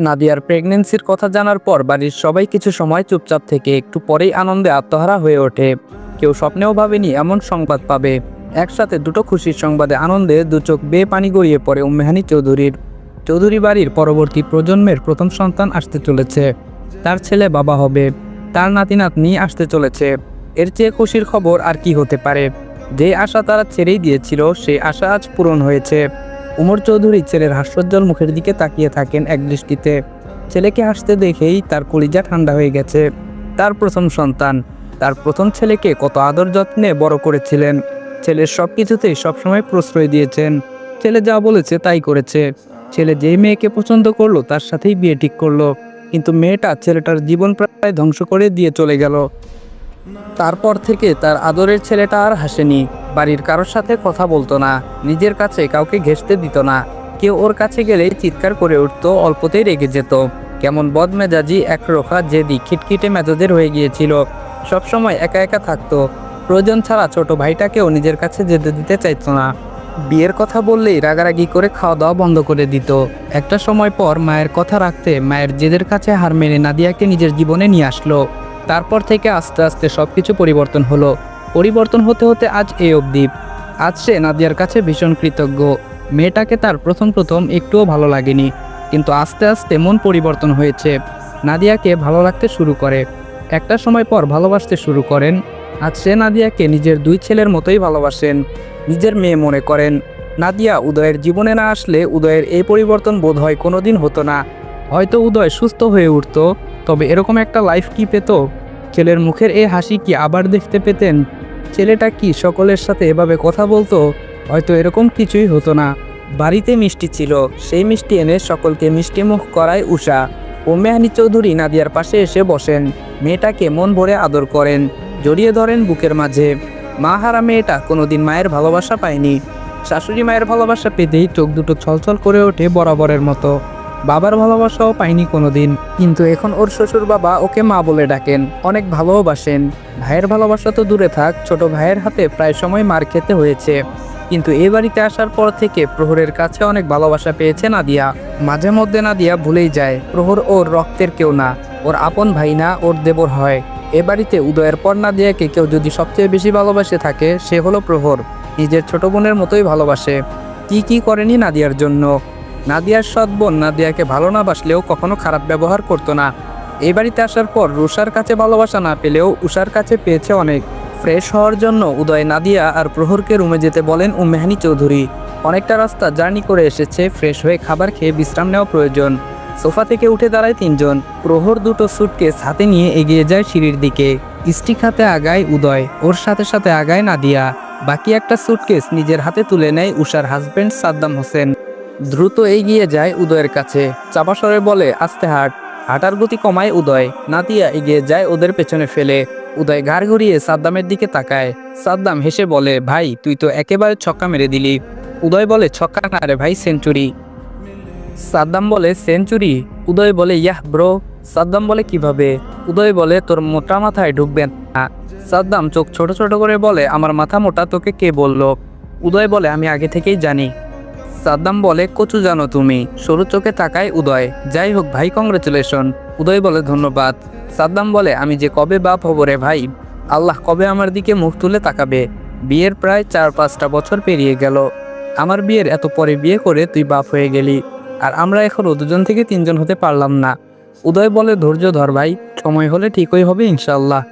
নাদিয়ার প্রেগনেন্সির কথা জানার পর বাড়ির সবাই কিছু সময় চুপচাপ থেকে একটু পরেই আনন্দে আত্মহারা হয়ে ওঠে। কেউ স্বপ্নেও ভাবেনি এমন সংবাদ পাবে। একসাথে দুটো খুশির সংবাদে আনন্দে দু চোখ বেয়ে পানি গড়িয়ে পড়ে উম্মেহানি চৌধুরীর। চৌধুরী বাড়ির পরবর্তী প্রজন্মের প্রথম সন্তান আসতে চলেছে। তার ছেলে বাবা হবে। তার নাতি নাতনি আসতে চলেছে। এর চেয়ে খুশির খবর আর কি হতে পারে? যে আশা তারা ছেড়েই দিয়েছিল সেই আশা আজ পূরণ হয়েছে। উমর চৌধুরী ছেলের হাস্যোজ্জ্বল মুখের দিকে তাকিয়ে থাকেন এক দৃষ্টিতে। ছেলেকে হাসতে দেখেই তার কলিজা ঠান্ডা হয়ে গেছে। তার প্রথম সন্তান। তার প্রথম ছেলেকে কত আদর যত্নে বড় করেছিলেন। ছেলের সব কিছুতেই সবসময় প্রশ্রয় দিয়েছেন। ছেলে যা বলেছে তাই করেছে। ছেলে যেই মেয়েকে পছন্দ করল তার সাথেই বিয়ে ঠিক করল। কিন্তু মেয়েটা ছেলেটার জীবন প্রায় ধ্বংস করে দিয়ে চলে গেল। তারপর থেকে তার আদরের ছেলেটা আর হাসেনি। বাড়ির কারোর সাথে কথা বলতো না, নিজের কাছে কাউকে ঘেঁষতে দিত না। কেউ ওর কাছে গেলে চিৎকার করে উঠতো, অল্পতেই রেগে যেত। কেমন বদমেজাজি একরোখা জেদি খিটখিটে মেজাজের হয়ে গিয়েছিল। সবসময় একা একা থাকতো। প্রয়োজন ছাড়া ছোট ভাইটাকেও নিজের কাছে যেতে দিতে চাইতো না। বিয়ের কথা বললেই রাগারাগি করে খাওয়া দাওয়া বন্ধ করে দিত। একটা সময় পর মায়ের কথা রাখতে মায়ের জেদের কাছে হার মেনে নাদিয়াকে নিজের জীবনে নিয়ে আসলো। তারপর থেকে আস্তে আস্তে সব কিছু পরিবর্তন হলো। পরিবর্তন হতে হতে আজ এই অবধি। আজ সে নাদিয়ার কাছে ভীষণ কৃতজ্ঞ। মেয়েটাকে তার প্রথম প্রথম একটুও ভালো লাগেনি, কিন্তু আস্তে আস্তে মন পরিবর্তন হয়েছে। নাদিয়াকে ভালো লাগতে শুরু করে। একটা সময় পর ভালোবাসতে শুরু করেন। আজ সে নাদিয়াকে নিজের দুই ছেলের মতোই ভালোবাসেন, নিজের মেয়ে মনে করেন। নাদিয়া উদয়ের জীবনে না আসলে উদয়ের এই পরিবর্তন বোধ হয় কোনোদিন হতো না। হয়তো উদয় সুস্থ হয়ে উঠতো, তবে এরকম একটা লাইফ কি পেত? ছেলের মুখের এই হাসি কি আবার দেখতে পেতেন? ছেলেটা কি সকলের সাথে এভাবে কথা বলতো? হয়তো এরকম কিছুই হতো না। বাড়িতে মিষ্টি ছিল। সেই মিষ্টি এনে সকলকে মিষ্টি মুখ করায় উষা। ও মেহানি চৌধুরী নাদিয়ার পাশে এসে বসেন। মেয়েটাকে মন ভরে আদর করেন। জড়িয়ে ধরেন বুকের মাঝে। মা হারা মেয়েটা কোনোদিন মায়ের ভালোবাসা পায়নি। শাশুড়ি মায়ের ভালোবাসা পেতেই চোখ দুটো ছলছল করে ওঠে বরাবরের মতো। বাবার ভালোবাসাও পাইনি কোনোদিন। কিন্তু এখন ওর শ্বশুর বাবা ওকে মা বলে ডাকেন, অনেক ভালোবাসেন ভাইয়ের ভালোবাসা তো দূরে থাক, ছোট ভাইয়ের হাতে প্রায় সময় মার খেতে হয়েছে। কিন্তু এ বাড়িতে আসার পর থেকে প্রহরের কাছে অনেক ভালোবাসা পেয়েছে নাদিয়া। মাঝে মধ্যে নাদিয়া ভুলেই যায়, প্রহর ওর রক্তের কেউ না, ওর আপন ভাই না, ওর দেবর হয়। এ বাড়িতে উদয়ের পর নাদিয়াকে কেউ যদি সবচেয়ে বেশি ভালোবাসে থাকে, সে হলো প্রহর। নিজের ছোট বোনের মতোই ভালোবাসে। কি কি করেনি নাদিয়ার জন্য? নাদিয়ার সৎ বোন নাদিয়াকে ভালো না বাসলেও কখনো খারাপ ব্যবহার করতো না। এই বাড়িতে আসার পর রুষার কাছে ভালোবাসা না পেলেও উষার কাছে পেয়েছে অনেক। ফ্রেশ হওয়ার জন্য উদয় নাদিয়া আর প্রহরকে রুমে যেতে বলেন ও মেহানি চৌধুরী। অনেকটা রাস্তা জার্নি করে এসেছে, ফ্রেশ হয়ে খাবার খেয়ে বিশ্রাম নেওয়া প্রয়োজন। সোফা থেকে উঠে দাঁড়ায় তিনজন। প্রহর দুটো সুটকেস হাতে নিয়ে এগিয়ে যায় সিঁড়ির দিকে। স্টিক হাতে আগায় উদয়, ওর সাথে সাথে আগায় নাদিয়া। বাকি একটা সুটকেস নিজের হাতে তুলে নেয় উষার হাজবেন্ড সাদ্দাম হোসেন। দ্রুত এগিয়ে যায় উদয়ের কাছে। চাপাসরে বলে, আস্তে হাট। হাঁটার গতি কমায় উদয়। নাতিয়া এগিয়ে যায় ওদের পেছনে ফেলে। উদয় ঘাড় ঘুরিয়ে সাদ্দামের দিকে তাকায়। সাদ্দাম হেসে বলে, ভাই, তুই তো একেবারে ছক্কা মেরে দিলি। উদয় বলে, ছক্কা না রে ভাই, সেঞ্চুরি। সাদ্দাম বলে, সেঞ্চুরি? উদয় বলে, ইয়াহ ব্রো। সাদ্দাম বলে, কীভাবে? উদয় বলে, তোর মোটা মাথায় ঢুকবে না। সাদ্দাম চোখ ছোট ছোট করে বলে, আমার মাথা মোটা, তোকে কে বলল? উদয় বলে, আমি আগে থেকেই জানি। সাদ্দাম বলে, কচু জানো তুমি, সরু চোখে তাকায় উদয়। যাই হোক ভাই কংগ্রেচুলেশন উদয় বলে, ধন্যবাদ। সাদ্দাম বলে, আমি যে কবে বাপ হব রে ভাই? আল্লাহ কবে আমার দিকে মুখ তুলে তাকাবে? বিয়ের প্রায় চার পাঁচটা বছর পেরিয়ে গেল। আমার বিয়ের এত পরে বিয়ে করে তুই বাপ হয়ে গেলি, আর আমরা এখনও দুজন থেকে তিনজন হতে পারলাম না। উদয় বলে, ধৈর্য ধর ভাই, সময় হলে ঠিকই হবে ইনশাল্লাহ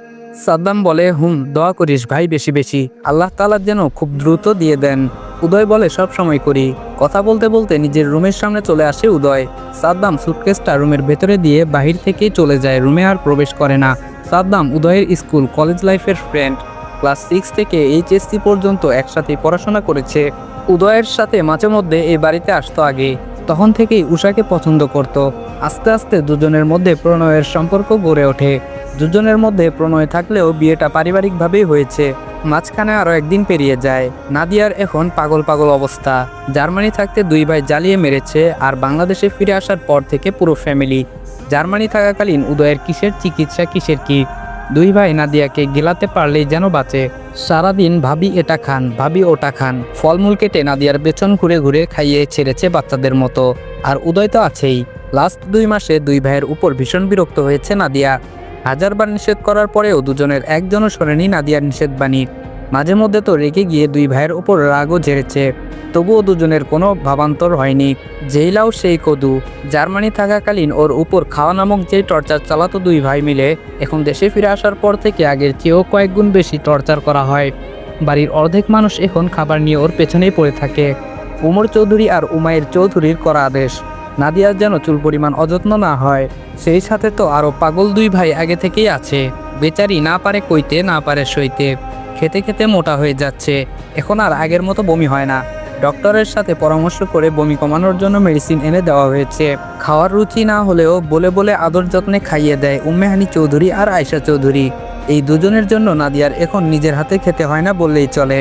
সাদ্দাম বলে, হুম, দোয়া করিস ভাই বেশি বেশি। আল্লাহ তালা যেন খুব দ্রুত দিয়ে দেন। উদয় বলে, সব সময় করি। কথা বলতে বলতে নিজের রুমের সামনে চলে আসে উদয়। সাদ্দাম সুটকেসটা রুমের ভেতরে দিয়ে বাহির থেকে চলে যায়, রুমে আর প্রবেশ করে না। সাদ্দাম উদয়ের স্কুল, কলেজ লাইফের ফ্রেন্ড। ক্লাস সিক্স থেকে এইচএসসি পর্যন্ত একসাথে পড়াশোনা করেছে। উদয়ের সাথে মাঝে মধ্যে এই বাড়িতে আসতো আগে। তখন থেকেই উষাকে পছন্দ করত। আস্তে আস্তে দুজনের মধ্যে প্রণয়ের সম্পর্ক গড়ে ওঠে। দুজনের মধ্যে প্রণয় থাকলেও বিয়েটা পারিবারিকভাবেই হয়েছে। মাঝখানে আরও একদিন পেরিয়ে যায়। নাদিয়ার এখন পাগল পাগল অবস্থা। জার্মানি থাকতে দুই ভাই জ্বালিয়ে মেরেছে আর বাংলাদেশে ফিরে আসার পর থেকে পুরো ফ্যামিলি। জার্মানি থাকাকালীন উদয়ের কিসের চিকিৎসা, কিসের কি? দুই ভাই নাদিয়াকে গেলাতে পারলেই যেন বাঁচে। সারাদিন ভাবি এটা খান, ভাবি ওটা খান। ফলমূল কেটে নাদিয়ার পেছন ঘুরে ঘুরে খাইয়ে ছেড়েছে বাচ্চাদের মতো। আর উদয় তো আছেই। লাস্ট দুই মাসে দুই ভাইয়ের উপর ভীষণ বিরক্ত হয়েছে নাদিয়া। হাজারবার নিষেধ করার পরেও দুজনের একজনও শোনেনি নাদিয়ার নিষেধ বাণী মাঝে মধ্যে তো রেগে গিয়ে দুই ভাইয়ের উপর রাগও ঝেড়েছে। তবুও দুজনের কোনো ভাবান্তর হয়নি। যেইলাও সেই কদু। জার্মানি থাকাকালীন ওর উপর খাওয়া নামক যে টর্চার চালাতো দুই ভাই মিলে, এখন দেশে ফিরে আসার পর থেকে আগের চেয়েও কয়েক গুণ বেশি টর্চার করা হয়। বাড়ির অর্ধেক মানুষ এখন খাবার নিয়ে ওর পেছনেই পড়ে থাকে। উমর চৌধুরী আর উমায়ের চৌধুরীর করা আদেশ। নাদিয়ার যেন চুল পরিমাণ অযত্ন না হয়, সেই সাথে তো আরও পাগল দুই ভাই আগে থেকেই আছে। বেচারি না পারে কইতে, না পারে সইতে। খেতে খেতে মোটা হয়ে যাচ্ছে। এখন আর আগের মতো বমি হয় না। ডক্টরের সাথে পরামর্শ করে বমি কমানোর জন্য মেডিসিন এনে দেওয়া হয়েছে। খাওয়ার রুচি না হলেও বলে বলে আদর যত্নে খাইয়ে দেয় উম্মেহানি চৌধুরী আর আয়শা চৌধুরী। এই দুজনের জন্য নাদিয়ার এখন নিজের হাতে খেতে হয় না বললেই চলে।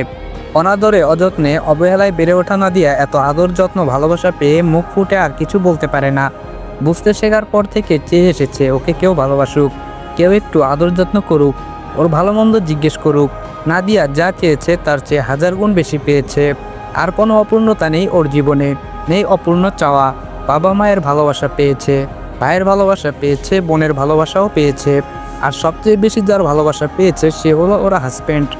অনাদরে, অযত্নে, অবহেলায় বেড়ে ওঠা না নাদিয়া এত আদর, যত্ন, ভালোবাসা পেয়ে মুখ ফুটে আর কিছু বলতে পারে না। বুঝতে শেখার পর থেকে চেয়ে এসেছে, ওকে কেউ ভালোবাসুক, কেউ একটু আদর, যত্ন করুক, ওর ভালো মন্দ জিজ্ঞেস করুক। নাদিয়া যা চেয়েছে তার চেয়ে হাজার গুণ বেশি পেয়েছে। আর কোনো অপূর্ণতা নেই ওর জীবনে, নেই অপূর্ণ চাওয়া। বাবা মায়ের ভালোবাসা পেয়েছে, ভাইয়ের ভালোবাসা পেয়েছে, বোনের ভালোবাসাও পেয়েছে। আর সবচেয়ে বেশি যার ভালোবাসা পেয়েছে, সে হলো ওরা হাজব্যান্ড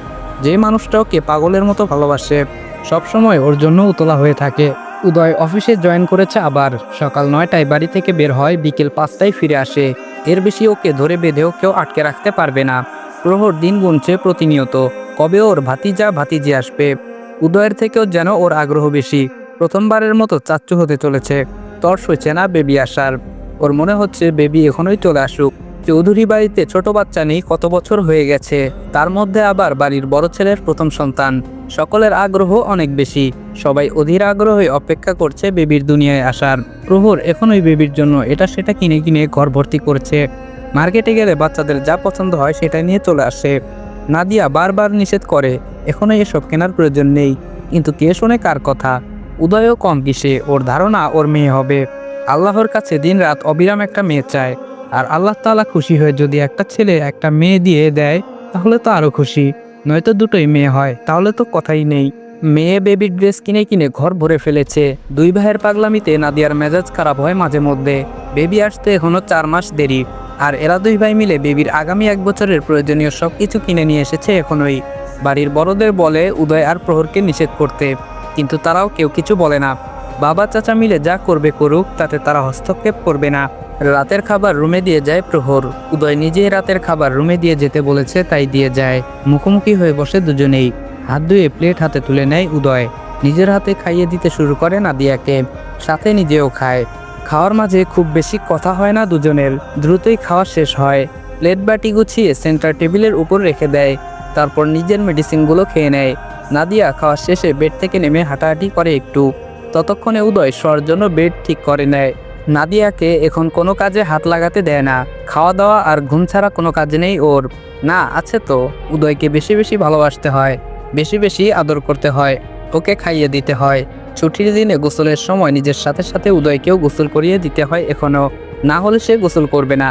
যে মানুষটা ওকে পাগলের মতো ভালোবাসে, সবসময় ওর জন্য উতলা হয়ে থাকে। উদয় অফিসে জয়েন করেছে আবার। সকাল নয়টায় বাড়ি থেকে বের হয়, বিকেল পাঁচটায় ফিরে আসে। এর বেশি ওকে ধরে বেঁধেও কেউ আটকে রাখতে পারবে না। প্রহর দিন গুনছে প্রতিনিয়ত। কবে ওর ভাতিজা ভাতিজি আসবে? উদয়ের থেকেও যেন ওর আগ্রহ বেশি। প্রথমবারের মতো চাচ্চু হতে চলেছে। তর সইছে না বেবি আসার। ওর মনে হচ্ছে বেবি এখনোই চলে আসুক। চৌধুরী বাড়িতে ছোট বাচ্চা নেই কত বছর হয়ে গেছে। তার মধ্যে আবার বাড়ির বড় ছেলের প্রথম সন্তান। সকলের আগ্রহ অনেক বেশি। সবাই অধীর আগ্রহে অপেক্ষা করছে বেবির দুনিয়ায় আসার। প্রহর এখনোই বেবির জন্য এটা সেটা কিনে কিনে ঘর ভর্তি করছে। মার্কেটে গেলে বাচ্চাদের যা পছন্দ হয় সেটা নিয়ে চলে আসে। নাদিয়া বারবার নিষেধ করে, এখনও এসব কেনার প্রয়োজন নেই। কিন্তু কে শোনে কার কথা? উদয়ও কম কিসে, ওর ধারণা ওর মেয়ে হবে। আল্লাহর কাছে দিনরাত অবিরাম একটা মেয়ে চায়। আর আল্লাহ তাআলা খুশি হয়ে যদি একটা ছেলে একটা মেয়ে দিয়ে দেয়, তাহলে তো আরও খুশি। নয়তো দুটোই মেয়ে হয়, তাহলে তো কথাই নেই। মেয়ে বেবির ড্রেস কিনে কিনে ঘর ভরে ফেলেছে। দুই ভাইয়ের পাগলামিতে নাদিয়ার মেজাজ খারাপ হয় মাঝে মধ্যে। বেবি আসতে এখনও চার মাস দেরি। আর এরা দুই ভাই মিলে বেবির আগামী এক বছরের প্রয়োজনীয় সব কিছু কিনে নিয়ে এসেছে এখনোই। বাড়ির বড়দের বলে, উদয় আর প্রহরকে নিষেধ করতে। কিন্তু তারাও কেউ কিছু বলে না। বাবা চাচা মিলে যা করবে করুক, তাতে তারা হস্তক্ষেপ করবে না। রাতের খাবার রুমে দিয়ে যায় প্রহর। উদয় নিজেই রাতের খাবার রুমে দিয়ে যেতে বলেছে, তাই দিয়ে যায়। মুখোমুখি হয়ে বসে দুজনেই। হাত ধুয়ে প্লেট হাতে তুলে নেয় উদয়। নিজের হাতে খাইয়ে দিতে শুরু করে নাদিয়াকে। সাথে নিজেও খায়। খাওয়ার মাঝে খুব বেশি কথা হয় না দুজনের। দ্রুতই খাওয়া শেষ হয়। প্লেট বাটি গুছিয়ে সেন্টার টেবিলের উপর রেখে দেয়। তারপর নিজের মেডিসিনগুলো খেয়ে নেয়। নাদিয়া খাওয়া শেষে বেড থেকে নেমে হাঁটাহাঁটি করে একটু। ততক্ষণে উদয় শোয়ার জন্য বেড ঠিক করে নেয়। নাদিয়াকে এখন কোনো কাজে হাত লাগাতে দেয় না। খাওয়া দাওয়া আর ঘুম ছাড়া কোনো কাজ নেই ওর। না, আছে তো। উদয়কে বেশি বেশি ভালোবাসতে হয়, বেশি বেশি আদর করতে হয়, ওকে খাইয়ে দিতে হয়। ছুটির দিনে গোসলের সময় নিজের সাথে সাথে উদয়কেও গোসল করিয়ে দিতে হয় এখনও না হলে সে গোসল করবে না।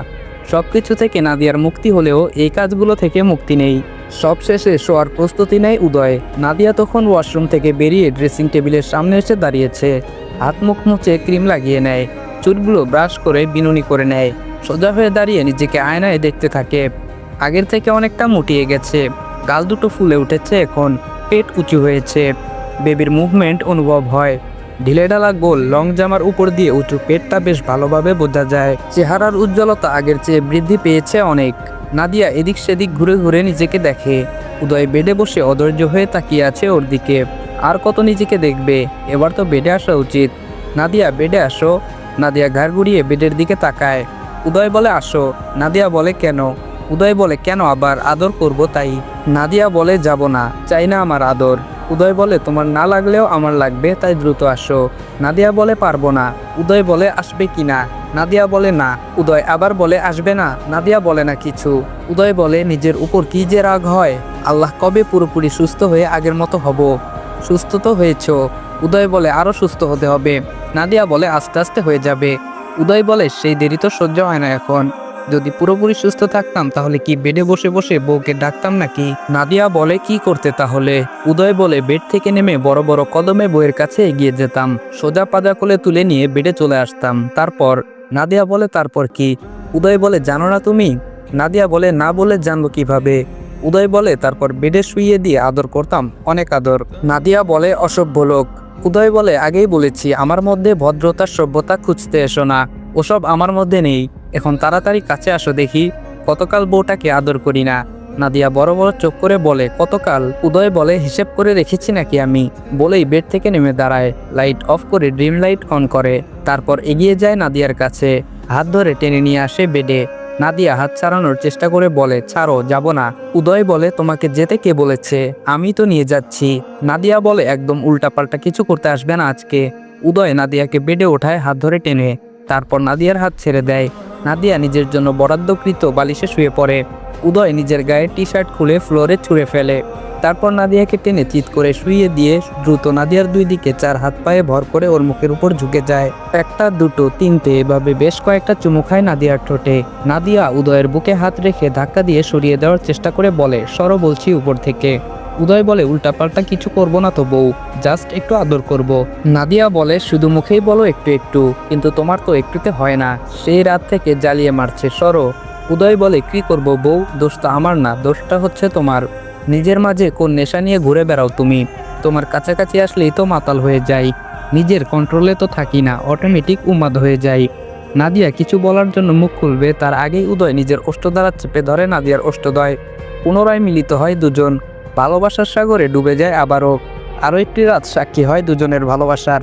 সব কিছু থেকে নাদিয়ার মুক্তি হলেও এই কাজগুলো থেকে মুক্তি নেই। সব শেষে শোয়ার প্রস্তুতি নেয় উদয়। নাদিয়া তখন ওয়াশরুম থেকে বেরিয়ে ড্রেসিং টেবিলের সামনে এসে দাঁড়িয়েছে। হাত মুখ মুছে ক্রিম লাগিয়ে নেয়। চুলগুলো ব্রাশ করে বিনুনি করে নেয়। সোজা হয়ে দাঁড়িয়ে নিজেকে আয়নায় দেখতে থাকে। আগের থেকে অনেকটা মুটিয়ে গেছে। গাল দুটো ফুলে উঠেছে এখন। পেট উঁচু হয়েছে। বেবির মুভমেন্ট অনুভব হয়। ঢিলেঢালা গোল লং জামার উপর দিয়ে উঁচু পেটটা বেশ ভালোভাবে বোঝা যায়। চেহারার উজ্জ্বলতা আগের চেয়ে বৃদ্ধি পেয়েছে অনেক। নাদিয়া এদিক সেদিক ঘুরে ঘুরে নিজেকে দেখে। উদয় বেডে বসে অধৈর্য হয়ে তাকিয়ে আছে ওর দিকে। আর কত নিজেকে দেখবে? এবার তো বেডে আসা উচিত। নাদিয়া, বেডে আসো। নাদিয়া ঘাড় ঘুরিয়ে বেডের দিকে তাকায়। উদয় বলে, আসো। নাদিয়া বলে, কেন? উদয় বলে, কেন আবার আদর করব তাই? নাদিয়া বলে, যাব না, চাই না আমার আদর। উদয় বলে, তোমার না লাগলেও আমার লাগবে, তাই দ্রুত আসো। নাদিয়া বলে, পারব না। উদয় বলে, আসবে কি না? নাদিয়া বলে, না। উদয় আবার বলে, আসবে না। নাদিয়া বলে, না কিছু। উদয় বলে, নিজের উপর কি যে রাগ হয়? আল্লাহ কবে পুরোপুরি সুস্থ হয়ে আগের মতো হব? সুস্থ তো হয়েছ। উদয় বলে আরও সুস্থ হতে হবে। নাদিয়া বলে আস্তে আস্তে হয়ে যাবে। উদয় বলে, সেই দেরি তো সহ্য হয় না এখন। যদি পুরোপুরি সুস্থ থাকতাম, তাহলে কি বেডে বসে বসে বউকে ডাকতাম নাকি? নাদিয়া বলে, কি করতে তাহলে? উদয় বলে, বেড থেকে নেমে বড় বড় কদমে বইয়ের কাছে এগিয়ে যেতাম। সোজা পাজা কোলে তুলে নিয়ে বেডে চলে আসতাম। তারপর? নাদিয়া বলে, তারপর কি? উদয় বলে, জানো না তুমি? নাদিয়া বলে, না বলে জানব কীভাবে? উদয় বলে, তারপর বেডে শুইয়ে দিয়ে আদর করতাম, অনেক আদর। নাদিয়া বলে, অসভ্য লোক। উদয় বলে, আগেই বলেছি, আমার মধ্যে ভদ্রতা সভ্যতা খুঁজতে এসো না। ওসব আমার মধ্যে নেই। এখন তাড়াতাড়ি কাছে আসো দেখি, কতকাল বউটাকে আদর করি না? নাদিয়া বড় বড় চোখ করে বলে, কতকাল? উদয় বলে, হিসেব করে রেখেছি নাকি আমি? বলেই বেড থেকে নেমে দাঁড়ায়, লাইট অফ করে ড্রিম লাইট অন করে। তারপর এগিয়ে যায় নাদিয়ার কাছে। হাত ধরে টেনে নিয়ে আসে বেডে। নাদিয়া হাত ছাড়ানোর চেষ্টা করে বলে, ছাড়ো, যাব না। উদয় বলে, তোমাকে যেতে কে বলেছে? আমি তো নিয়ে যাচ্ছি। নাদিয়া বলে, একদম উল্টাপাল্টা কিছু করতে আসবে না আজকে। উদয় নাদিয়াকে বেডে ওঠায় হাত ধরে টেনে, তারপর নাদিয়ার হাত ছেড়ে দেয়। নাদিয়া নিজের জন্য বরাদ্দকৃত বালিশে শুয়ে পড়ে। উদয় নিজের গায়ে টি শার্ট খুলে ফ্লোরে ছুঁড়ে ফেলে। তারপর নাদিয়াকে টেনে চিৎ করে শুইয়ে দিয়ে দ্রুত নাদিয়ার দুই দিকে চার হাত পায়ে ভর করে ওর মুখের উপর ঝুঁকে যায়। একটা, দুটো, তিনটে এভাবে বেশ কয়েকটা চুমু খায় নাদিয়ার ঠোঁটে। নাদিয়া উদয়ের বুকে হাত রেখে ধাক্কা দিয়ে সরিয়ে দেওয়ার চেষ্টা করে বলে, সরো বলছি উপর থেকে। উদয় বলে, উল্টাপাল্টা কিছু করব না তো বউ, জাস্ট একটু আদর করব। নাদিয়া বলে, শুধু মুখেই বলো একটু একটু, কিন্তু তোমার তো একটুতে হয় না, সেই রাত থেকে জ্বালিয়ে মারছে, সরো। উদয় বলে, কি করব বউ দোষটা আমার না, দোষটা হচ্ছে তোমার। নিজের মাঝে কোন নেশা নিয়ে ঘুরে বেড়াও তুমি। তোমার কাছাকাছি আসলেই তো মাতাল হয়ে যাই। নিজের কন্ট্রোলে তো থাকি না অটোমেটিক উন্মাদ হয়ে যাই। নাদিয়া কিছু বলার জন্য মুখ খুলবে, তার আগেই উদয় নিজের অষ্টদ্বারা চেপে ধরে নাদিয়ার অষ্টদয়। পুনরায় মিলিত হয় দুজন। ভালোবাসার সাগরে ডুবে যায় আবারও। আরও একটি রাত সাক্ষী হয় দুজনের ভালোবাসার।